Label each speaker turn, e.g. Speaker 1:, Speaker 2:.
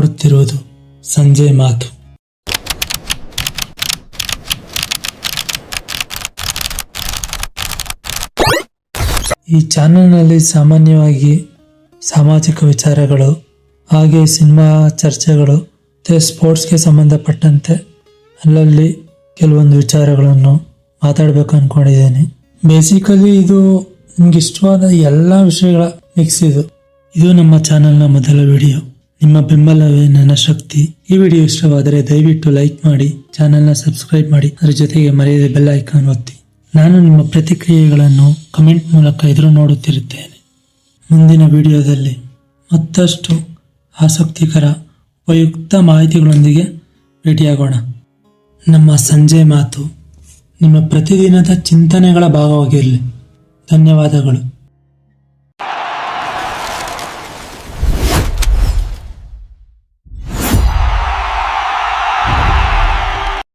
Speaker 1: ನೋಡುತ್ತಿರುವುದು ಸಂಜೆ ಮಾತು. ಈ ಚಾನೆಲ್ನಲ್ಲಿ ಸಾಮಾನ್ಯವಾಗಿ ಸಾಮಾಜಿಕ ವಿಚಾರಗಳು, ಹಾಗೆ ಸಿನಿಮಾ ಚರ್ಚೆಗಳು, ಮತ್ತು ಸ್ಪೋರ್ಟ್ಸ್ಗೆ ಸಂಬಂಧಪಟ್ಟಂತೆ ಅಲ್ಲಲ್ಲಿ ಕೆಲವೊಂದು ವಿಚಾರಗಳನ್ನು ಮಾತಾಡಬೇಕು ಅಂದ್ಕೊಂಡಿದ್ದೇನೆ ಬೇಸಿಕಲಿ ಇದು ನಿಮ್ಗೆ ಇಷ್ಟವಾದ ಎಲ್ಲ ವಿಷಯಗಳ ಮಿಕ್ಸ್ ಇದು. ಇದು ನಮ್ಮ ಚಾನೆಲ್ನ ಮೊದಲ ವಿಡಿಯೋ ನಿಮ್ಮ ಬೆಂಬಲವೇ ನನ್ನ ಶಕ್ತಿ. ಈ ವಿಡಿಯೋ ಇಷ್ಟವಾದರೆ ದಯವಿಟ್ಟು ಲೈಕ್ ಮಾಡಿ, ಚಾನೆಲ್ನ ಸಬ್ಸ್ಕ್ರೈಬ್ ಮಾಡಿ, ಅದರ ಜೊತೆಗೆ ಮರೆಯದೆ ಬೆಲ್ ಐಕಾನ್ ಒತ್ತಿ. ನಾನು ನಿಮ್ಮ ಪ್ರತಿಕ್ರಿಯೆಗಳನ್ನು ಕಮೆಂಟ್ ಮೂಲಕ ಎದುರು ನೋಡುತ್ತಿರುತ್ತೇನೆ. ಮುಂದಿನ ವಿಡಿಯೋದಲ್ಲಿ ಮತ್ತಷ್ಟು ಆಸಕ್ತಿಕರ, ಉಪಯುಕ್ತ ಮಾಹಿತಿಗಳೊಂದಿಗೆ ಭೇಟಿಯಾಗೋಣ. ನಮ್ಮ ಸಂಜೆ ಮಾತು ನಿಮ್ಮ ಪ್ರತಿದಿನದ ಚಿಂತನೆಗಳ ಭಾಗವಾಗಿರಲಿ. ಧನ್ಯವಾದಗಳು.